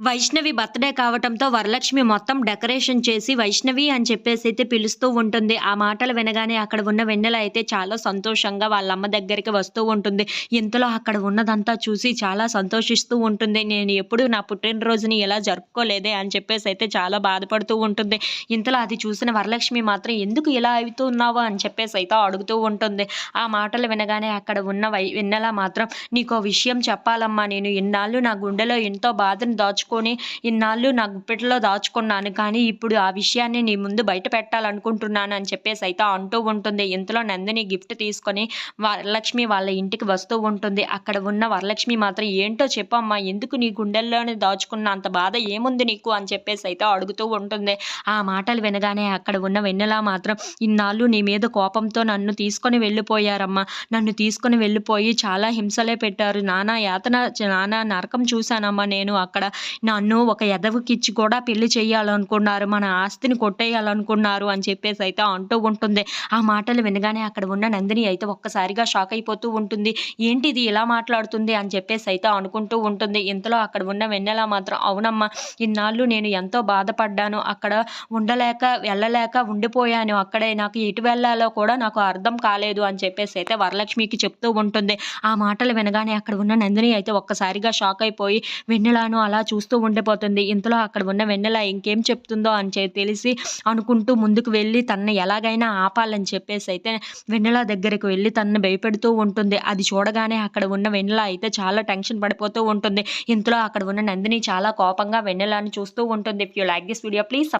Vaishnavi birthday కావటంతో వరలక్ష్మి మొత్తం decoration చేసి వైష్ణవి అని చెప్పేసి అయితే పిలుస్తూ ఉంటుంది. ఆ మాటలు వినగానే అక్కడ ఉన్న వెన్నెల అయితే చాలా సంతోషంగా వాళ్ళ అమ్మ దగ్గరికి వస్తూ ఉంటుంది. ఇంతలో అక్కడ ఉన్నదంతా చూసి చాలా సంతోషిస్తూ ఉంటుంది. నేను ఎప్పుడు నా పుట్టినరోజుని ఎలా జరుపుకోలేదే అని చెప్పేసి అయితే చాలా బాధపడుతూ ఉంటుంది. ఇంతలో అది చూసిన వరలక్ష్మి మాత్రం ఎందుకు ఇలా అవుతున్నావు అని చెప్పేసి అయితే అడుగుతూ ఉంటుంది. ఆ మాటలు వినగానే అక్కడ ఉన్న వై వెన్నెల మాత్రం నీకో విషయం చెప్పాలమ్మా నేను ఇన్నాళ్ళు నా గుండెలో ఎంతో బాధను దాచుకొని ఇన్నాళ్ళు నా గుప్పెట్లో దాచుకున్నాను. కానీ ఇప్పుడు ఆ విషయాన్ని నీ ముందు బయట పెట్టాలనుకుంటున్నాను అని చెప్పేసి అయితే అంటూ ఉంటుంది. ఇంతలో నందిని గిఫ్ట్ తీసుకొని వరలక్ష్మి వాళ్ళ ఇంటికి వస్తూ ఉంటుంది. అక్కడ ఉన్న వరలక్ష్మి మాత్రం ఏంటో చెప్పమ్మా ఎందుకు నీ గుండెల్లోనే దాచుకున్న అంత బాధ ఏముంది నీకు అని చెప్పేసి అయితే అడుగుతూ ఉంటుంది. ఆ మాటలు వినగానే అక్కడ ఉన్న వెన్నెల మాత్రం ఇన్నాళ్ళు నీ మీద కోపంతో నన్ను తీసుకొని వెళ్ళిపోయారమ్మా. నన్ను తీసుకొని వెళ్ళిపోయి చాలా హింసలే పెట్టారు. నానా యాతన నానా నరకం చూశానమ్మా నేను అక్కడ. నన్ను ఒక ఎదవకిచ్చి కూడా పెళ్ళి చేయాలనుకున్నారు. మన ఆస్తిని కొట్టేయాలనుకున్నారు అని చెప్పేసి అయితే అంటూ ఉంటుంది. ఆ మాటలు వినగానే అక్కడ ఉన్న నందిని అయితే ఒక్కసారిగా షాక్ అయిపోతూ ఉంటుంది. ఏంటిది ఇలా మాట్లాడుతుంది అని చెప్పేసి అయితే అనుకుంటూ ఉంటుంది. ఇంతలో అక్కడ ఉన్న వెన్నెల మాత్రం అవునమ్మా ఇన్నాళ్ళు నేను ఎంతో బాధపడ్డాను. అక్కడ ఉండలేక వెళ్ళలేక ఉండిపోయాను. అక్కడే నాకు ఎటు వెళ్ళాలో కూడా నాకు అర్థం కాలేదు అని చెప్పేసి అయితే వరలక్ష్మికి చెప్తూ ఉంటుంది. ఆ మాటలు వినగానే అక్కడ ఉన్న నందిని అయితే ఒక్కసారిగా షాక్ అయిపోయి వెన్నెలను అలా చూస్తూ ఉండిపోతుంది. ఇంతలో అక్కడ ఉన్న వెన్నెల ఇంకేం చెప్తుందో అని చెప్పి తెలిసి అనుకుంటూ ముందుకు వెళ్ళి తనని ఎలాగైనా ఆపాలని చెప్పేసి అయితే వెన్నెల దగ్గరికి వెళ్ళి తనని భయపెడుతూ ఉంటుంది. అది చూడగానే అక్కడ ఉన్న వెన్నెల అయితే చాలా టెన్షన్ పడిపోతూ ఉంటుంది. ఇంతలో అక్కడ ఉన్న నందిని చాలా కోపంగా వెన్నెలని చూస్తూ ఉంటుంది. If you like this video please